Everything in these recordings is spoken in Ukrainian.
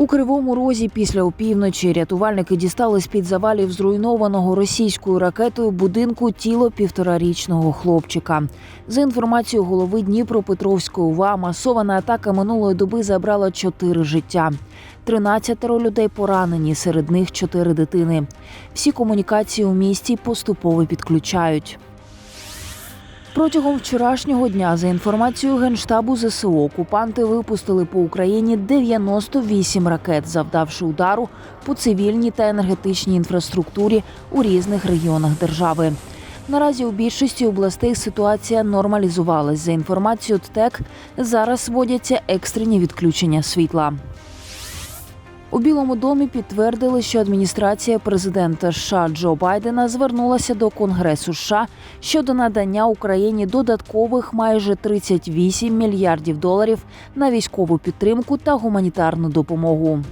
У кривому розі після опівночі рятувальники дістали з під завалів зруйнованого російською ракетою будинку тіло півторарічного хлопчика. За інформацією голови Дніпропетровської УВА, масована атака минулої доби забрала чотири життя. 13 людей поранені, серед них чотири дитини. Всі комунікації у місті поступово підключають. Протягом вчорашнього дня, за інформацією генштабу ЗСУ, окупанти випустили по Україні 98 ракет, завдавши удару по цивільній та енергетичній інфраструктурі у різних регіонах держави. Наразі у більшості областей ситуація нормалізувалась. За інформацією ТТЕК, зараз вводяться екстрені відключення світла. У Білому домі підтвердили, що адміністрація президента США Джо Байдена звернулася до Конгресу США щодо надання Україні додаткових майже 38 мільярдів доларів на військову підтримку та гуманітарну допомогу.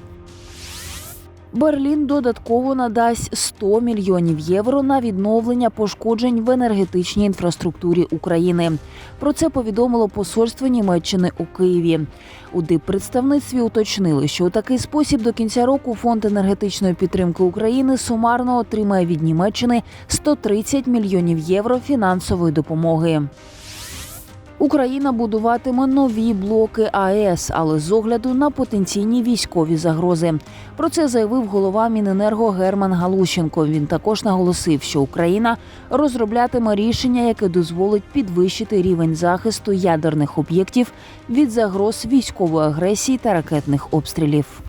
Берлін додатково надасть 100 мільйонів євро на відновлення пошкоджень в енергетичній інфраструктурі України. Про це повідомило посольство Німеччини у Києві. У диппредставництві уточнили, що у такий спосіб до кінця року фонд енергетичної підтримки України сумарно отримає від Німеччини 130 мільйонів євро фінансової допомоги. Україна будуватиме нові блоки АЕС, але з огляду на потенційні військові загрози. Про це заявив голова Міненерго Герман Галущенко. Він також наголосив, що Україна розроблятиме рішення, яке дозволить підвищити рівень захисту ядерних об'єктів від загроз військової агресії та ракетних обстрілів.